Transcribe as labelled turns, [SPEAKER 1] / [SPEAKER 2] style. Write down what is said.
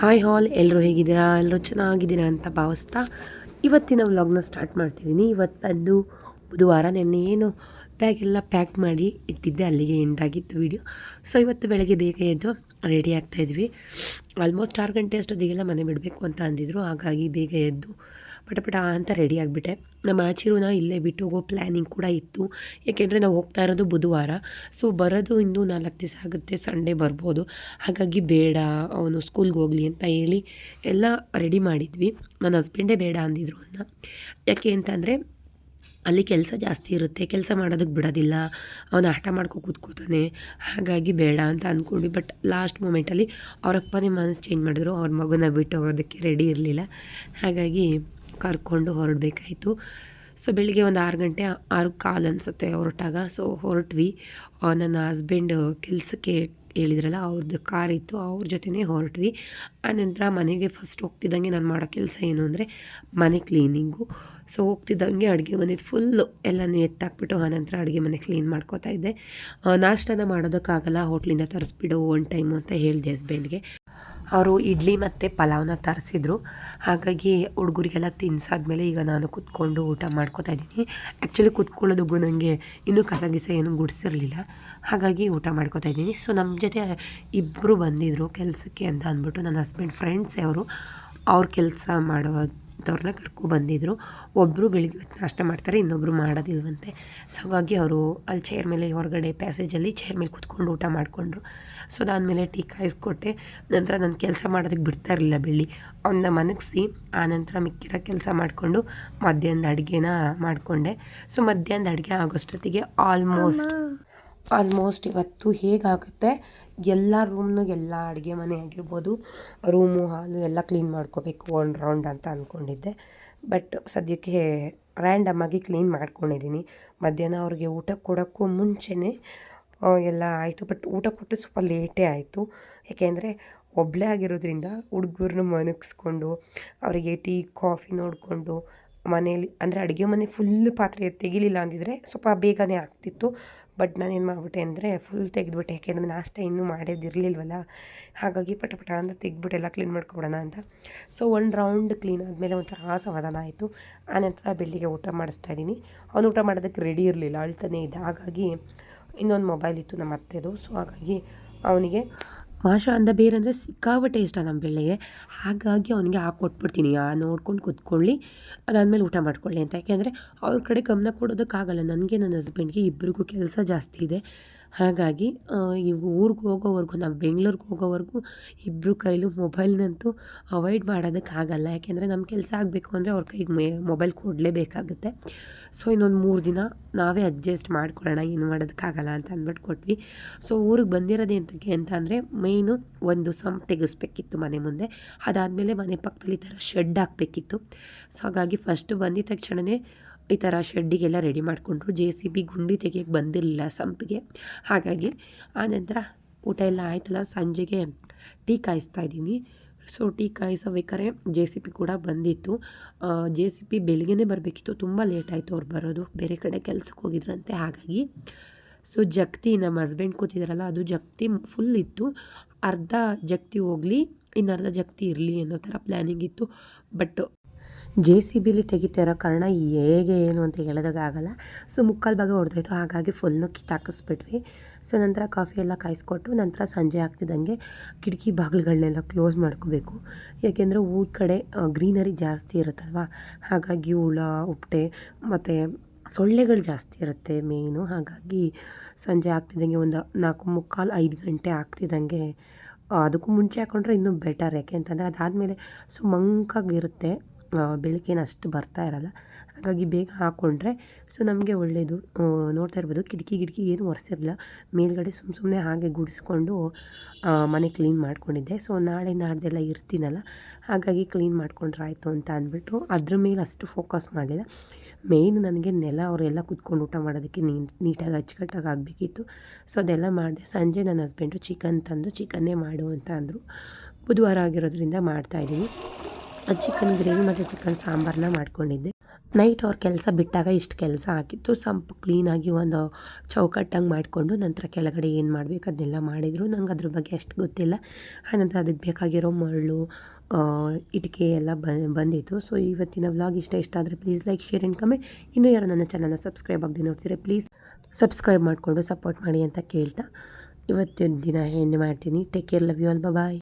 [SPEAKER 1] Hi ಹಾಲ್ ಎಲ್ಲರೂ ಹೇಗಿದ್ದೀರಾ? ಎಲ್ಲರೂ ಚೆನ್ನಾಗಿದ್ದೀರಾ ಅಂತ ಭಾವಿಸ್ತಾ ಇವತ್ತಿನ ವ್ಲಾಗ್ನ ಸ್ಟಾರ್ಟ್ ಮಾಡ್ತಿದ್ದೀನಿ. ಇವತ್ತು ಬಂದು ಬುಧವಾರ ನೆನ್ನೆ ಏನು ಬ್ಯಾಗ್ ಎಲ್ಲ ಪ್ಯಾಕ್ ಮಾಡಿ ಇಟ್ಟಿದ್ದೆ, ಅಲ್ಲಿಗೆ ಎಂಡಾಗಿತ್ತು ವೀಡಿಯೋ ಸೊ ಇವತ್ತು ಬೆಳಗ್ಗೆ ಬೇಗ ಎದ್ದು ರೆಡಿ ಆಗ್ತಾಯಿದ್ವಿ ಆಲ್ಮೋಸ್ಟ್ ಆರು ಗಂಟೆ ಅಷ್ಟೊತ್ತಿಗೆಲ್ಲ ಮನೆ ಬಿಡಬೇಕು ಅಂತ ಅಂದಿದ್ರು, ಹಾಗಾಗಿ ಬೇಗ ಎದ್ದು ಪಟ ಪಟ ಅಂತ ರೆಡಿ ಆಗಿಬಿಟ್ಟೆ. ನಮ್ಮ ಆಚಿರುನ ಇಲ್ಲೇ ಬಿಟ್ಟು ಹೋಗೋ ಪ್ಲ್ಯಾನಿಂಗ್ ಕೂಡ ಇತ್ತು. ಏಕೆಂದರೆ ನಾವು ಹೋಗ್ತಾ ಇರೋದು ಬುಧವಾರ. ಸೊ ಬರೋದು ಇನ್ನೂ ನಾಲ್ಕು ದಿವಸ ಆಗುತ್ತೆ ಸಂಡೇ ಬರ್ಬೋದು. ಹಾಗಾಗಿ ಬೇಡ, ಅವನು ಸ್ಕೂಲ್ಗೆ ಹೋಗಲಿ ಅಂತ ಹೇಳಿ ಎಲ್ಲ ರೆಡಿ ಮಾಡಿದ್ವಿ. ನನ್ನ ಹಸ್ಬೆಂಡೇ ಬೇಡ ಅಂದಿದ್ರು ಅನ್ನ. ಯಾಕೆ ಅಂತಂದರೆ ಅಲ್ಲಿ ಕೆಲಸ ಜಾಸ್ತಿ ಇರುತ್ತೆ, ಕೆಲಸ ಮಾಡೋದಕ್ಕೆ ಬಿಡೋದಿಲ್ಲ, ಅವನು ಆಟ ಮಾಡ್ಕೊ ಕೂತ್ಕೋತಾನೆ, ಹಾಗಾಗಿ ಬೇಡ ಅಂತ ಅಂದ್ಕೊಂಡ್ವಿ ಬಟ್ ಲಾಸ್ಟ್ ಮೂಮೆಂಟಲ್ಲಿ ಅವ್ರ ಅಪ್ಪನೇ ಮನಸ್ಸು ಚೇಂಜ್ ಮಾಡಿದ್ರು, ಅವ್ರ ಮಗುನ ಬಿಟ್ಟು ಹೋಗೋದಕ್ಕೆ ರೆಡಿ ಇರಲಿಲ್ಲ. ಹಾಗಾಗಿ ಕರ್ಕೊಂಡು ಹೊರಡಬೇಕಾಯಿತು. ಸೊ ಬೆಳಿಗ್ಗೆ ಒಂದು ಆರು ಗಂಟೆ, ಆರು ಕಾಲು ಅನಿಸುತ್ತೆ ಹೊರಟಾಗ. ಸೊ ಹೊರಟ್ವಿ. ನನ್ನ ಹಸ್ಬೆಂಡ್ ಕೆಲಸಕ್ಕೆ ಹೇಳಿದ್ರಲ್ಲ ಅವ್ರದ್ದು ಕಾರ್ ಇತ್ತು, ಅವ್ರ ಜೊತೆನೇ ಹೊರಟ್ವಿ. ಆನಂತರ ಮನೆಗೆ ಫಸ್ಟ್ ಹೋಗ್ತಿದ್ದಂಗೆ ನಾನು ಮಾಡೋ ಕೆಲಸ ಏನು ಅಂದರೆ, ಮನೆ ಕ್ಲೀನಿಂಗು ಸೊ ಹೋಗ್ತಿದ್ದಂಗೆ ಅಡುಗೆ ಮನೆ ಫುಲ್ಲು ಎಲ್ಲನೂ ಎತ್ತಾಕ್ಬಿಟ್ಟು ಆನಂತರ ಅಡುಗೆ ಮನೆ ಕ್ಲೀನ್ ಮಾಡ್ಕೋತಾ ಇದ್ದೆ. ನಾಷ್ಟನ ಮಾಡೋದಕ್ಕಾಗಲ್ಲ, ಹೋಟ್ಲಿಂದ ತರಿಸ್ಬಿಡು ಒನ್ ಟೈಮು ಅಂತ ಹೇಳಿದೆ ಹಸ್ಬೆಂಡ್ಗೆ ಅವರು ಇಡ್ಲಿ ಮತ್ತು ಪಲಾವ್ನ ತರಿಸಿದ್ರು. ಹಾಗಾಗಿ ಹುಡುಗರಿಗೆಲ್ಲ ತಿನ್ಸಾದ್ಮೇಲೆ ಈಗ ನಾನು ಕುತ್ಕೊಂಡು ಊಟ ಮಾಡ್ಕೋತಾ ಇದ್ದೀನಿ. ಆ್ಯಕ್ಚುಲಿ ಕುತ್ಕೊಳ್ಳೋದಕ್ಕೂ ನನಗೆ ಇನ್ನೂ ಕಸ ಗಿಸ ಏನು ಗುಡಿಸಿರಲಿಲ್ಲ. ಹಾಗಾಗಿ ಊಟ ಮಾಡ್ಕೋತಾ ಇದ್ದೀನಿ. ಸೊ ನಮ್ಮ ಜೊತೆ ಇಬ್ಬರು ಬಂದಿದ್ದರು ಕೆಲಸಕ್ಕೆ ಅಂತ ಅಂದ್ಬಿಟ್ಟು ನನ್ನ ಹಸ್ಬೆಂಡ್ ಫ್ರೆಂಡ್ಸ್ ಅವರು. ಅವ್ರ ಕೆಲಸ ಮಾಡೋದವ್ರನ್ನ ಕರ್ಕೊ ಬಂದಿದ್ದರು ಒಬ್ಬರು ಬೆಳಿಗ್ಗೆ ಹೊತ್ತು ನಾಷ್ಟ ಮಾಡ್ತಾರೆ ಇನ್ನೊಬ್ಬರು ಮಾಡೋದಿಲ್ವಂತೆ. ಸೊ ಹಾಗಾಗಿ ಅವರು ಅಲ್ಲಿ ಚೇರ್ ಮೇಲೆ ಹೊರಗಡೆ ಪ್ಯಾಸೇಜಲ್ಲಿ ಚೇರ್ ಮೇಲೆ ಕುತ್ಕೊಂಡು ಊಟ ಮಾಡಿಕೊಂಡ್ರು. ಸೊ ಅದಾದಮೇಲೆ ಟೀ ಕಾಯಿಸ್ಕೊಟ್ಟೆ. ನಂತರ ನಾನು ಕೆಲಸ ಮಾಡೋದಕ್ಕೆ ಬಿಡ್ತಾ ಇರಲಿಲ್ಲ ಬೆಳ್ಳಿ. ಅವನ್ನ ಮನಗಿಸಿ, ಆ ನಂತರ ಮಿಕ್ಕಿರೋ ಕೆಲಸ ಮಾಡಿಕೊಂಡು ಮಧ್ಯಾಹ್ನದ ಅಡುಗೆನ ಮಾಡಿಕೊಂಡೆ. ಸೊ ಮಧ್ಯಾಹ್ನದ ಅಡುಗೆ ಆಗೋಷ್ಟೊತ್ತಿಗೆ ಆಲ್ಮೋಸ್ಟ್ ಆಲ್ಮೋಸ್ಟ್ ಇವತ್ತು ಹೇಗಾಗುತ್ತೆ? ಎಲ್ಲ ರೂಮ್ನು ಎಲ್ಲ ಅಡುಗೆ ಮನೆ ಆಗಿರ್ಬೋದು. ರೂಮು ಹಾಲು ಎಲ್ಲ ಕ್ಲೀನ್ ಮಾಡ್ಕೋಬೇಕು ಒನ್ ರೌಂಡ್ ಅಂತ ಅಂದ್ಕೊಂಡಿದ್ದೆ ಬಟ್ ಸದ್ಯಕ್ಕೆ ರ್ಯಾಂಡಮ್ ಆಗಿ ಕ್ಲೀನ್ ಮಾಡ್ಕೊಂಡಿದ್ದೀನಿ. ಮಧ್ಯಾಹ್ನ ಅವ್ರಿಗೆ ಊಟ ಕೊಡೋಕ್ಕೂ ಮುಂಚೆನೇ ಎಲ್ಲ ಆಯಿತು. ಬಟ್ ಊಟ ಕೊಟ್ಟು ಸ್ವಲ್ಪ ಲೇಟೇ ಆಯಿತು. ಯಾಕೆಂದರೆ ಒಬ್ಬಳೇ ಆಗಿರೋದ್ರಿಂದ ಹುಡುಗರನ್ನ ಮನಗಿಸ್ಕೊಂಡು ಅವರಿಗೆ ಟೀ, ಕಾಫಿ ನೋಡಿಕೊಂಡು, ಮನೇಲಿ, ಅಂದರೆ ಅಡುಗೆ ಮನೆ ಫುಲ್ ಪಾತ್ರೆ ತೆಗಿಲಿಲ್ಲ ಅಂದಿದ್ರೆ ಸ್ವಲ್ಪ ಬೇಗನೆ ಆಗ್ತಿತ್ತು. ಬಟ್ ನಾನೇನು ಮಾಡಿಬಿಟ್ಟೆ ಅಂದರೆ ಫುಲ್ ತೆಗೆದ್ಬಿಟ್ಟೆ. ಯಾಕೆಂದರೆ ನಾಷ್ಟ ಇನ್ನೂ ಮಾಡೋದಿರಲಿಲ್ವಲ್ಲ ಹಾಗಾಗಿ ಪಟ ಪಟ ಅಂತ ತೆಗೆದ್ಬಿಟ್ಟು ಎಲ್ಲ ಕ್ಲೀನ್ ಮಾಡ್ಕೊಬಿಡೋಣ ಅಂತ. ಸೊ ಒಂದು ರೌಂಡ್ ಕ್ಲೀನ್ ಆದಮೇಲೆ ಒಂಥರ ಸಮಾಧಾನ ಆಯಿತು. ಆನಂತರ ಬೆಳಿಗ್ಗೆ ಊಟ ಮಾಡಿಸ್ತಾ ಇದ್ದೀನಿ. ಅವ್ನು ಊಟ ಮಾಡೋದಕ್ಕೆ ರೆಡಿ ಇರಲಿಲ್ಲ, ಅಳ್ತಾನೆ ಇದೆ ಹಾಗಾಗಿ ಇನ್ನೊಂದು ಮೊಬೈಲ್ ಇತ್ತು ನಮ್ಮ ಅತ್ತೆದು ಸೊ ಹಾಗಾಗಿ ಅವನಿಗೆ ಮಾಷಾ ಅಂದ ಬೇರೆ ಅಂದರೆ ಸಿಕ್ಕಾಪಟ್ಟೆ ಇಷ್ಟ ನಮ್ಮ ಬೆಳ್ಳಿಗೆ. ಹಾಗಾಗಿ ಅವನಿಗೆ ಹಾಕ್ಕೊಟ್ಬಿಡ್ತೀನಿ ಆ, ನೋಡ್ಕೊಂಡು ಕೂತ್ಕೊಳ್ಳಿ. ಅದಾದಮೇಲೆ ಊಟ ಮಾಡ್ಕೊಳ್ಳಿ ಅಂತ. ಯಾಕೆಂದರೆ ಅವ್ರ ಕಡೆ ಗಮನ ಕೊಡೋದಕ್ಕಾಗಲ್ಲ. ನನಗೆ ನನ್ನ ಹಸ್ಬೆಂಡ್ಗೆ ಇಬ್ಬರಿಗೂ ಕೆಲಸ ಜಾಸ್ತಿ ಇದೆ. ಹಾಗಾಗಿ ಇವು ಊರಿಗೆ ಹೋಗೋವರೆಗೂ, ನಾವು ಬೆಂಗ್ಳೂರಿಗೆ ಹೋಗೋವರೆಗೂ ಇಬ್ಬರು ಕೈಲೂ ಮೊಬೈಲ್ನಂತೂ ಅವಾಯ್ಡ್ ಮಾಡೋದಕ್ಕಾಗಲ್ಲ. ಯಾಕೆಂದರೆ ನಮ್ಮ ಕೆಲಸ ಆಗಬೇಕು ಅಂದರೆ ಅವ್ರ ಕೈಗೆ ಮೇ, ಮೊಬೈಲ್ ಕೊಡಲೇಬೇಕಾಗುತ್ತೆ. ಸೊ, ಇನ್ನೊಂದು ಮೂರು ದಿನ ನಾವೇ ಅಡ್ಜಸ್ಟ್ ಮಾಡ್ಕೊಳ್ಳೋಣ, ಏನು ಮಾಡೋದಕ್ಕಾಗಲ್ಲ ಅಂತ ಅಂದ್ಬಿಟ್ಟು ಕೊಟ್ವಿ. ಸೊ, ಊರಿಗೆ ಬಂದಿರೋದು ಎಂತಕ್ಕೆ ಅಂತ ಅಂದರೆ, ಮೇಯ್ನು ಒಂದು ಸಮ್ ತೆಗೆಸ್ಬೇಕಿತ್ತು ಮನೆ ಮುಂದೆ. ಅದಾದಮೇಲೆ ಮನೆ ಪಕ್ಕದಲ್ಲಿ ಈ ಥರ ಶೆಡ್ ಹಾಕಬೇಕಿತ್ತು. ಸೊ, ಹಾಗಾಗಿ ಫಸ್ಟು ಬಂದಿದ ತಕ್ಷಣವೇ ಈ ಥರ ಶೆಡ್ಡಿಗೆಲ್ಲ ರೆಡಿ ಮಾಡಿಕೊಂಡ್ರು. ಜೆ ಸಿ ಬಿ ಗುಂಡಿ ತೆಗಿಯೋಕ್ಕೆ ಬಂದಿರಲಿಲ್ಲ ಸಂಪಿಗೆ. ಹಾಗಾಗಿ ಆನಂತರ ಊಟ ಎಲ್ಲ ಆಯ್ತಲ್ಲ, ಸಂಜೆಗೆ ಟೀ ಕಾಯಿಸ್ತಾ ಇದ್ದೀನಿ. ಸೊ, ಟೀ ಕಾಯಿಸಬೇಕಾದ್ರೆ ಜೆ ಸಿ ಪಿ ಕೂಡ ಬಂದಿತ್ತು. ಜೆ ಸಿ ಪಿ ಬೆಳಿಗ್ಗೆನೇ ಬರಬೇಕಿತ್ತು. ತುಂಬ ಲೇಟ್ ಆಯಿತು ಅವ್ರು ಬರೋದು. ಬೇರೆ ಕಡೆ ಕೆಲ್ಸಕ್ಕೆ ಹೋಗಿದ್ರಂತೆ, ಹಾಗಾಗಿ. ಸೊ ಜಗ್ತಿ ನಮ್ಮ ಹಸ್ಬೆಂಡ್ ಕೂತಿದ್ರಲ್ಲ, ಅದು ಜಗ್ತಿ ಫುಲ್ ಇತ್ತು. ಅರ್ಧ ಜಗ್ತಿ ಹೋಗಲಿ, ಇನ್ನು ಅರ್ಧ ಜಗ್ತಿ ಇರಲಿ ಅನ್ನೋ ಥರ ಪ್ಲ್ಯಾನಿಂಗ್ ಇತ್ತು. ಬಟ್ ಜೆ ಸಿ ಬಿಲಿ ತೆಗಿತಾ ಇರೋ ಕಾರಣ ಹೇಗೆ ಏನು ಅಂತ ಹೇಳೋದಕ್ಕಾಗಲ್ಲ ಸೊ, ಮುಕ್ಕಾಲು ಭಾಗ ಹೊಡೆದೋಯ್ತು ಹಾಗಾಗಿ ಫುಲ್ಲು ಕಿತ್ತಾಕಿಸ್ಬಿಟ್ವಿ ಸೊ, ನಂತರ ಕಾಫಿ ಎಲ್ಲ ಕಾಯಿಸ್ಕೊಟ್ಟು ನಂತರ ಸಂಜೆ ಆಗ್ತಿದ್ದಂಗೆ ಕಿಟಕಿ ಬಾಗಿಲುಗಳನ್ನೆಲ್ಲ ಕ್ಲೋಸ್ ಮಾಡ್ಕೋಬೇಕು. ಯಾಕೆಂದರೆ ಊರ ಕಡೆ ಗ್ರೀನರಿ ಜಾಸ್ತಿ ಇರುತ್ತಲ್ವ? ಹಾಗಾಗಿ ಹುಳ, ಉಪ್ಟೆ ಮತ್ತು ಸೊಳ್ಳೆಗಳು ಜಾಸ್ತಿ ಇರುತ್ತೆ ಮೇಯ್ನು ಹಾಗಾಗಿ ಸಂಜೆ ಆಗ್ತಿದ್ದಂಗೆ ಒಂದು ನಾಲ್ಕು ಮುಕ್ಕಾಲು ಐದು ಗಂಟೆ ಆಗ್ತಿದ್ದಂಗೆ ಅದಕ್ಕೂ ಮುಂಚೆ ಹಾಕೊಂಡ್ರೆ ಇನ್ನೂ ಬೆಟರ್ ಯಾಕೆ ಅಂತಂದರೆ ಅದಾದಮೇಲೆ ಸೊ ಮಂಕಾಗಿರುತ್ತೆ ಬೆಳಕೇನು ಅಷ್ಟು ಬರ್ತಾ ಇರಲ್ಲ. ಹಾಗಾಗಿ ಬೇಗ ಹಾಕ್ಕೊಂಡ್ರೆ ಸೊ ನಮಗೆ ಒಳ್ಳೆಯದು ನೋಡ್ತಾ ಇರ್ಬೋದು, ಕಿಟಕಿ ಗಿಟಕಿ ಏನು ಒರೆಸಿರಲಿಲ್ಲ. ಮೇಲ್ಗಡೆ ಸುಮ್ಮ ಸುಮ್ಮನೆ ಹಾಗೆ ಗುಡಿಸ್ಕೊಂಡು ಮನೆ ಕ್ಲೀನ್ ಮಾಡ್ಕೊಂಡಿದ್ದೆ. ಸೊ ನಾಳೆ ನಾಡ್ದೆಲ್ಲ ಇರ್ತೀನಲ್ಲ, ಹಾಗಾಗಿ ಕ್ಲೀನ್ ಮಾಡ್ಕೊಂಡ್ರೆ ಆಯಿತು ಅಂತ ಅಂದ್ಬಿಟ್ಟು ಅದ್ರ ಮೇಲೆ ಅಷ್ಟು ಫೋಕಸ್ ಮಾಡಲಿಲ್ಲ. ಮೇಯ್ನ್ ನನಗೆ ನೆಲ ಅವರೆಲ್ಲ ಕುತ್ಕೊಂಡು ಊಟ ಮಾಡೋದಕ್ಕೆ ನೀಟಾಗಿ ಅಚ್ಚುಕಟ್ಟಾಗಿ ಆಗಬೇಕಿತ್ತು. ಸೊ ಅದೆಲ್ಲ ಮಾಡಿದೆ. ಸಂಜೆ ನನ್ನ ಹಸ್ಬೆಂಡು ಚಿಕನ್ ತಂದು ಚಿಕನ್ನೇ ಮಾಡು ಅಂತ ಅಂದರು. ಬುಧವಾರ ಆಗಿರೋದ್ರಿಂದ ಮಾಡ್ತಾಯಿದ್ದೀನಿ ಚಿಕನ್ ಗ್ರೇವಿ ಮತ್ತು ಚಿಕನ್ ಸಾಂಬಾರನ್ನ ಮಾಡ್ಕೊಂಡಿದ್ದೆ. ನೈಟ್ ಅವ್ರ ಕೆಲಸ ಬಿಟ್ಟಾಗ ಇಷ್ಟು ಕೆಲಸ ಹಾಕಿತ್ತು ಸ್ವಲ್ಪ ಕ್ಲೀನಾಗಿ ಒಂದು ಚೌಕಟ್ಟಂಗೆ ಮಾಡಿಕೊಂಡು ನಂತರ ಕೆಳಗಡೆ ಏನು ಮಾಡಬೇಕು ಅದನ್ನೆಲ್ಲ ಮಾಡಿದರು. ನಂಗೆ ಅದ್ರ ಬಗ್ಗೆ ಅಷ್ಟು ಗೊತ್ತಿಲ್ಲ. ಆನಂತರ ಅದಕ್ಕೆ ಬೇಕಾಗಿರೋ ಮರಳು ಇಟಿಕೆ ಎಲ್ಲ ಬಂದಿತ್ತು. ಸೊ ಇವತ್ತಿನ ವ್ಲಾಗ್ ಇಷ್ಟ ಇಷ್ಟ ಆದರೆ please like share and comment ಇನ್ನೂ ಯಾರು ನನ್ನ ಚಾನಲ್ನ ಸಬ್ಸ್ಕ್ರೈಬ್ ಆಗದೆ ನೋಡ್ತೀರಾ ಪ್ಲೀಸ್ ಸಬ್ಸ್ಕ್ರೈಬ್ ಮಾಡಿಕೊಂಡು ಸಪೋರ್ಟ್ ಮಾಡಿ ಅಂತ ಕೇಳ್ತಾ. ಇವತ್ತಿನ ದಿನ ಹೆಣ್ಣು ಮಾಡ್ತೀನಿ. Take care love you all bye